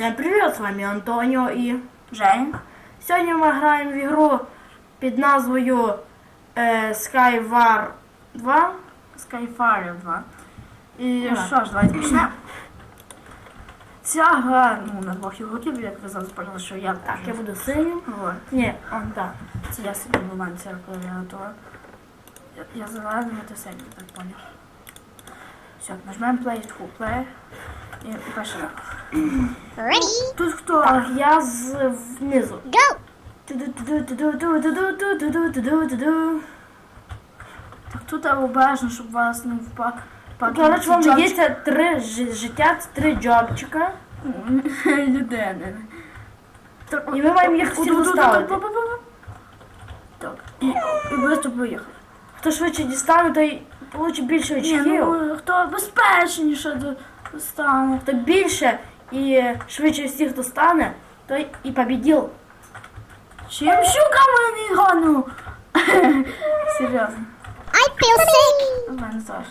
Всем привет, с вами Антоніо і Жень. сьогодні ми граємо в ігру під назвою е, Skywar 2. Skyfire 2. І Ага. що ж, давайте почнемо. Ця гра, ну, на двох ігроків, як ви зараз поняли, що я Так, я буду синім. Вот. Ні, он так. Це я собі в момент ця клавіатура. Я, я зелений, ти синій, так поняв. Все, нажмемо play to play. Пішли. Ready? Тут хто? Я з внизу. Go! Так тут обережно, щоб вас не впав. Коротше, вам дається три життя, три джобчика. людини. І ми маємо їх всі доставити. Так, і, просто поїхали. Хто швидше дістане, той получить більше очків. ну хто безпечніше стане. Хто більше і швидше всіх достане, той і побідів. Чим щуками не гону? Серйозно. I feel sick! У мене Саш.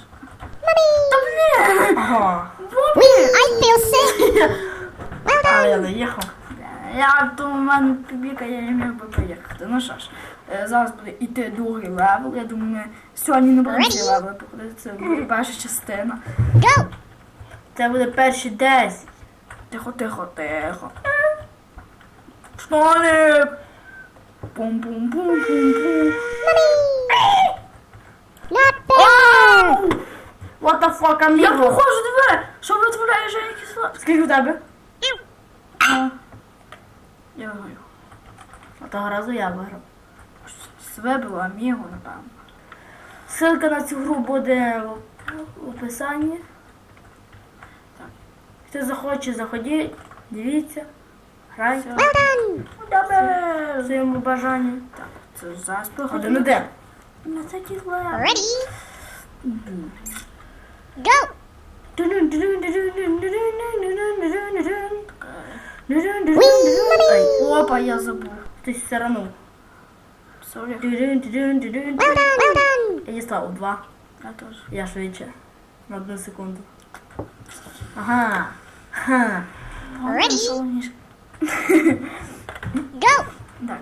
Mommy! Та блін! Ага. I feel sick! Well А я їхав. Я то в мене побіка, я не міг би поїхати. Ну що ж, е, зараз буде йти другий левел. Я думаю, ми сьогодні не будемо ці левели проходити. Це буде перша частина. Go! Це буде перші 10. Тихо, тихо, тихо. Штоник! Пум-пум-пум-пум-пум. What the fuck, I'm Я похожу диви! Що витворяє Женя кисло? Скільки в тебе? Я виграю. Того разу я виграв. Себе було аміго, напевно. Ссылка на цю гру буде в описанні. Так. Хто захоче, заходіть, дивіться, грайте. Well done! В своєму бажанні. Так, це зараз Один проходимо. один. На таких левел. Ready? Go! Ай, опа, я забув. Хтось сиранув. Сорі. Well done! Well done! Я дістав два. Я теж. Я швидше. На одну секунду. Ага. Ха. Ready? Солоніше. Go! Так.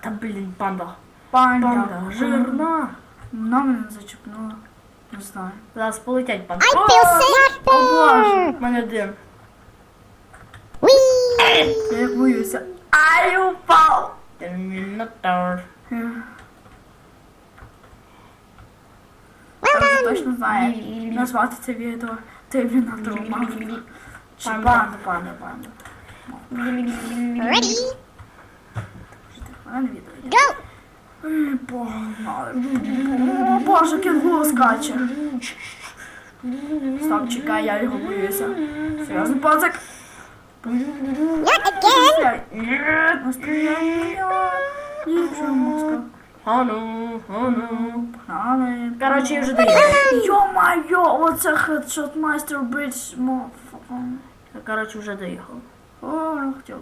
Та блін, панда. Панда. Панда. Жирна. Вона мене зачепнула. Не знаю. Зараз полетять панда. I feel sick! О, Боже. У мене один. Whee! Я як боюся. Ай, упав. Термінатор. Точно знаю, як назвати це відео. Термінатор мав. Чи панда, панда, панда. Ready? Go! Погнали. Боже, кенгуру скаче. Стоп, чекай, я його боюся. Серйозно, пацак? Not again! Ні. Ану, ану. Погнали. Коротше, я вже доїхав. Йо-майо, оце хедшот майстер бридж мофа. Я, Коротше, вже доїхав. О, не хотів.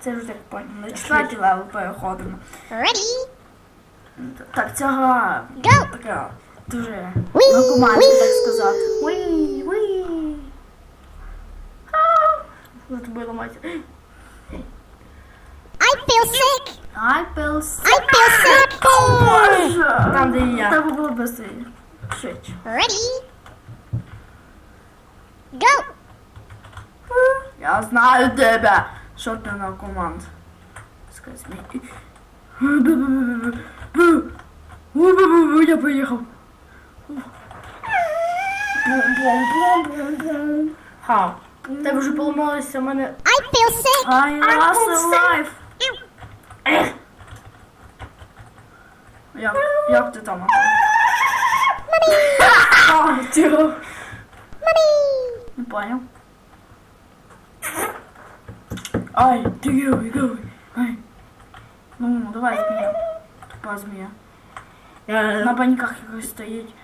Це вже так понял. На четвертий левел переходимо. Ready? Так, ця гра така дуже Whee! так сказати. Уй. За тобою ламається. I feel sick! Ай, пилс. I feel sick! Боже! Там, де і я. Треба було быстрее. Швидше. Ready? Go! Я знаю тебе. Що ти на команд? Скажи мені. Я поїхав. Бум-бум-бум-бум-бум. Ха. В Тебе вже поламалося в мене. I feel sick! I lost a life. Як, як ти там? А, тихо. Не понял. Ай, ти герой, герой. Ай. Ну, ну, давай змія. Тупа змія. На Я... баньках якось стоїть.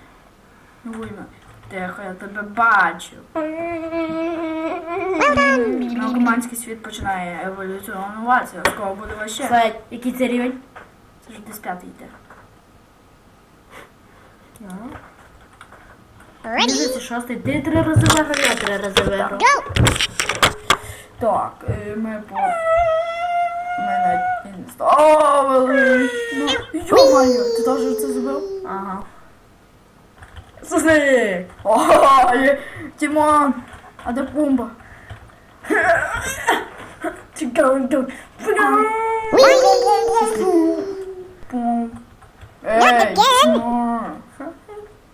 Ну, вийме. Тихо, я тебе бачу. Наркоманський світ починає еволюціонуватися. Скоро буде. Федь, який це рівень? Це ж десь п'ятий йде. Ну. Мені шостий. Ти три рази виграв, я три рази виграв. Так, е, ми по... Ми навіть не ставили. Ну, йо-моє, ти теж це зробив? Ага. Сосни! О, є- Тімон! А де пумба? Чекай, Пум. Ей, Тімон!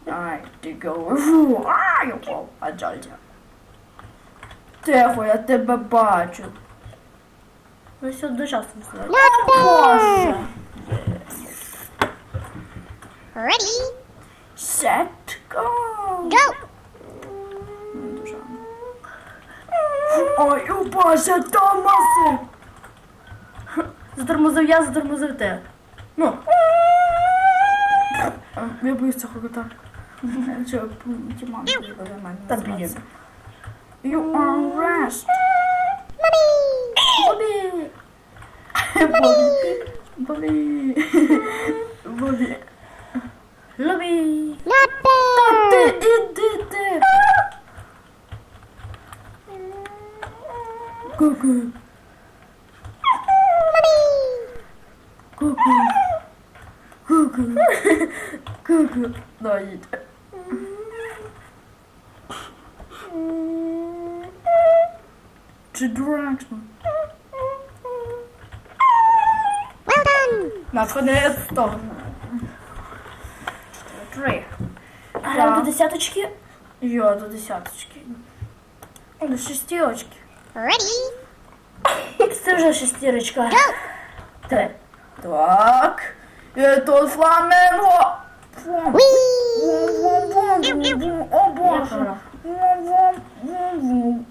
Ай, ти говорю. Ай, я впав. А жаль. Тихо, я тебе бачу. Ви все одночасно все. Not Боже. Ready? Set, go. Go! Дуже. Ой, о Боже, Томасе! Затормозив я, затормозив ти. Ну, А, Я боюсь цього кота. Що, Тіман буде мене Та. You are rest. Бобі! Бобі. Бобі. Бобі. Лобі! Not Ти fair! іди ти. Ку-ку. Ку-ку. Ку-ку. Ку-ку. Да, їдь. Чи done! Наконець-то. Три. Граємо до десяточки. Я до десяточки. До шестірочки. Ready? Це вже шестірочка. Go! Три. Так. Это фламенго. Фу. Whee! Вум-вум-вум-вум-вум. О боже. Вум-вум-вум-вум.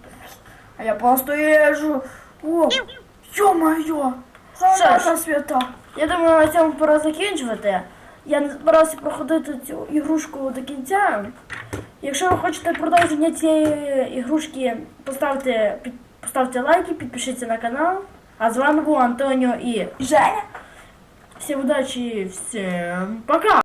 А я просто езжу. О, ё-моё. Що ж? Свята свята. Я думаю, на цьому пора закінчувати. Я не збирався проходити цю ігрушку до кінця. Якщо ви хочете продовження цієї ігрушки, поставте, під, поставте лайки, підпишіться на канал. А з вами був Антоніо і Женя. всім удачі, всім пока!